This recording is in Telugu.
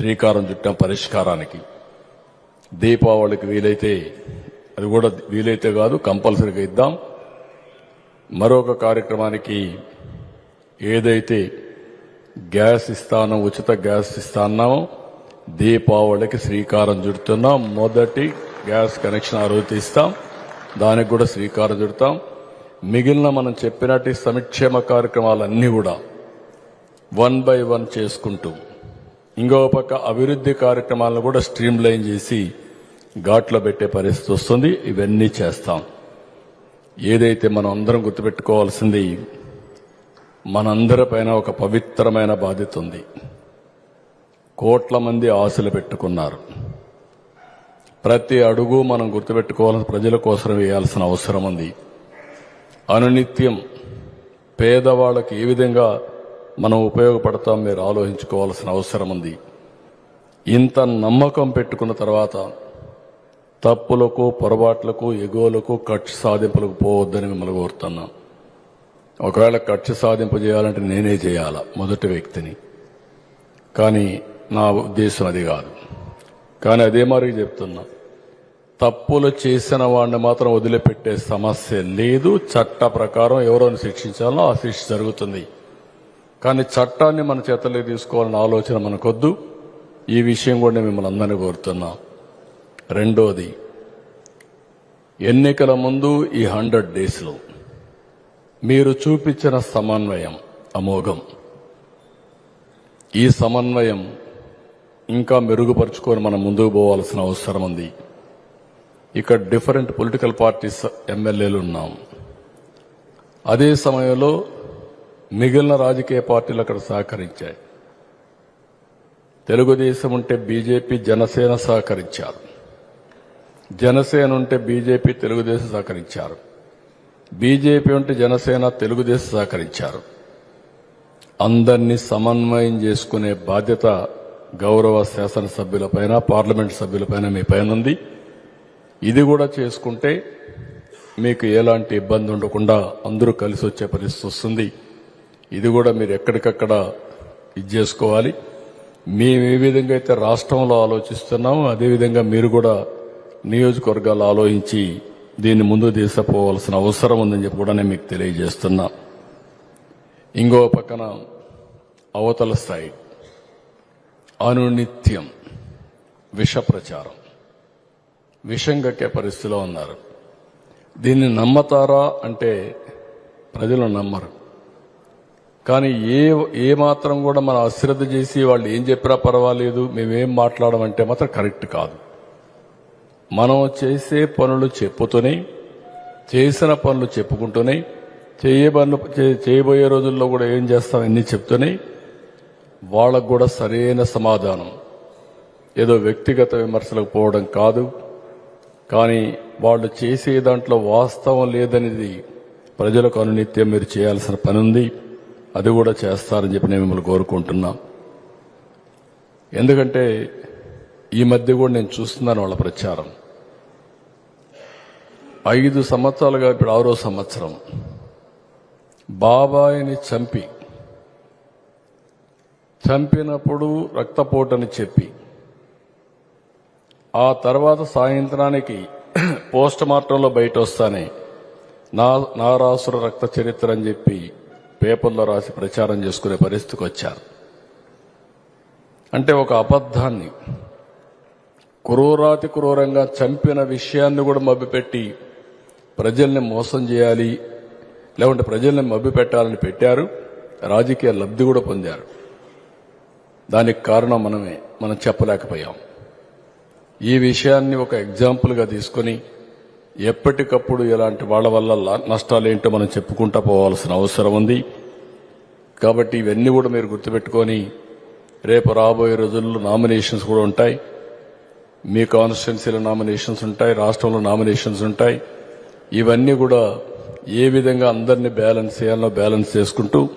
శ్రీకారం చుట్టాం పరిష్కారానికి. దీపావళికి వీలైతే అది కూడా వీలైతే కాదు కంపల్సరీగా ఇద్దాం. మరొక కార్యక్రమానికి ఏదైతే గ్యాస్ ఇస్తానో ఉచిత గ్యాస్ ఇస్తాన్నామో దీపావళికి శ్రీకారం చుడుతున్నాం. మొదటి గ్యాస్ కనెక్షన్ ఆ రోజు తీస్తాం. దానికి కూడా శ్రీకారం చుడతాం. మిగిలిన మనం చెప్పినట్టు సంక్షేమ కార్యక్రమాలన్నీ కూడా వన్ బై వన్ చేసుకుంటూ ఇంకో పక్క అభివృద్ధి కార్యక్రమాలను కూడా స్ట్రీమ్ లైన్ చేసి ఘాట్లో పెట్టే పరిస్థితి వస్తుంది. ఇవన్నీ చేస్తాం. ఏదైతే మనం అందరం గుర్తుపెట్టుకోవాల్సింది మనందరిపైన ఒక పవిత్రమైన బాధ్యత ఉంది. కోట్ల మంది ఆశలు పెట్టుకున్నారు. ప్రతి అడుగు మనం గుర్తుపెట్టుకోవాల్సిన ప్రజల కోసం వేయాల్సిన అవసరం ఉంది. అనునిత్యం పేదవాళ్ళకి ఏ విధంగా మనం ఉపయోగపడతాం మీరు ఆలోచించుకోవాల్సిన అవసరం ఉంది. ఇంత నమ్మకం పెట్టుకున్న తర్వాత తప్పులకు పొరపాట్లకు ఎగోలకు కక్ష సాధింపులకు పోవద్దని మిమ్మల్ని కోరుతున్నాం. ఒకవేళ కక్ష సాధింపు చేయాలంటే నేనే చేయాలా మొదటి వ్యక్తిని. కానీ నా ఉద్దేశం అది కాదు. కానీ అదే మరి చెప్తున్నా. తప్పులు చేసిన వాడిని మాత్రం వదిలిపెట్టే సమస్య లేదు చట్ట ప్రకారం ఎవరోని శిక్షించాలో ఆ శిక్ష జరుగుతుంది. కానీ చట్టాన్ని మన చేతలోకి తీసుకోవాలన్న ఆలోచన మనకొద్దు. ఈ విషయం కూడా నేను మిమ్మల్ని అందరినీ కోరుతున్నా. రెండోది ఎన్నికల ముందు ఈ హండ్రెడ్ డేస్లో మీరు చూపించిన సమన్వయం అమోఘం. ఈ సమన్వయం ఇంకా మెరుగుపరుచుకొని మనం ముందుకు పోవాల్సిన అవసరం ఉంది. ఇక్కడ డిఫరెంట్ పొలిటికల్ పార్టీస్ ఎమ్మెల్యేలు ఉన్నాం. అదే సమయంలో మిగిలిన రాజకీయ పార్టీలు అక్కడ సహకరించాయి. తెలుగుదేశం ఉంటే బీజేపీ జనసేన సహకరించారు. జనసేన ఉంటే బీజేపీ తెలుగుదేశం సహకరించారు. బీజేపీ ఉంటే జనసేన తెలుగుదేశం సహకరించారు. అందరినీ సమన్వయం చేసుకునే బాధ్యత గౌరవ శాసనసభ్యులపైన పార్లమెంట్ సభ్యులపైన మీ పైన ఉంది. ఇది కూడా చేసుకుంటే మీకు ఎలాంటి ఇబ్బంది ఉండకుండా అందరూ కలిసి వచ్చే పరిస్థితి వస్తుంది. ఇది కూడా మీరు ఎక్కడికక్కడ ఇది చేసుకోవాలి. మేము ఏ విధంగా అయితే రాష్ట్రంలో ఆలోచిస్తున్నామో అదేవిధంగా మీరు కూడా నియోజకవర్గాలు ఆలోచించి దీన్ని ముందు తీసుకుపోవాల్సిన అవసరం ఉందని చెప్పి కూడా నేను మీకు తెలియజేస్తున్నా. ఇంకో పక్కన అవతల స్థాయి అనునిత్యం. విష ప్రచారం. విషం కక్కే పరిస్థితిలో ఉన్నారు. దీన్ని నమ్మతారా అంటే ప్రజలు నమ్మరు. కానీ ఏ ఏ మాత్రం కూడా మనం అశ్రద్ధ చేసి వాళ్ళు ఏం చెప్పినా పర్వాలేదు మేమేం మాట్లాడమంటే మాత్రం కరెక్ట్ కాదు. మనం చేసే పనులు చెప్పుతూనే చేసిన పనులు చెప్పుకుంటూనే చేయబను పనులు చేయబోయే రోజుల్లో కూడా ఏం చేస్తాం అన్ని చెప్తూనే వాళ్ళకు కూడా సరైన సమాధానం. ఏదో వ్యక్తిగత విమర్శలకు పోవడం కాదు కానీ వాళ్ళు చేసే దాంట్లో వాస్తవం లేదనేది ప్రజలకు అనునిత్యం మీరు చేయాల్సిన పని ఉంది అది కూడా చేస్తారని చెప్పి నేను మిమ్మల్ని కోరుకుంటున్నాం. ఎందుకంటే ఈ మధ్య కూడా నేను చూస్తున్నాను వాళ్ళ ప్రచారం. ఐదు సంవత్సరాలుగా ఇప్పుడు ఆరో సంవత్సరం. బాబాయిని చంపి. చంపినప్పుడు రక్తపోటని చెప్పి. ఆ తర్వాత సాయంత్రానికి పోస్ట్ మార్టంలో బయట వస్తానే నా నారాసుర రక్త చరిత్ర అని చెప్పి పేపర్లో రాసి ప్రచారం చేసుకునే పరిస్థితికి వచ్చారు. అంటే ఒక అబద్ధాన్ని క్రూరాతి క్రూరంగా చంపిన విషయాన్ని కూడా మభ్యపెట్టి ప్రజల్ని మోసం చేయాలి లేకుంటే ప్రజల్ని మభ్యపెట్టాలని పెట్టారు రాజకీయ లబ్ధి కూడా పొందారు. దానికి కారణం మనమే మనం చెప్పలేకపోయాం. ఈ విషయాన్ని ఒక ఎగ్జాంపుల్గా తీసుకొని ఎప్పటికప్పుడు ఇలాంటి వాళ్ళ వల్ల లా- నష్టాలేంటో మనం చెప్పుకుంటా పోవాల్సిన అవసరం ఉంది. కాబట్టి ఇవన్నీ కూడా మీరు గుర్తుపెట్టుకొని రేపు రాబోయే రోజుల్లో నామినేషన్స్ కూడా ఉంటాయి. మీ కాన్స్టిట్యున్సీలో నామినేషన్స్ ఉంటాయి రాష్ట్రంలో నామినేషన్స్ ఉంటాయి. ఇవన్నీ కూడా ఏ విధంగా అందరినీ బ్యాలెన్స్ చేయాలో బ్యాలెన్స్ చేసుకుంటూ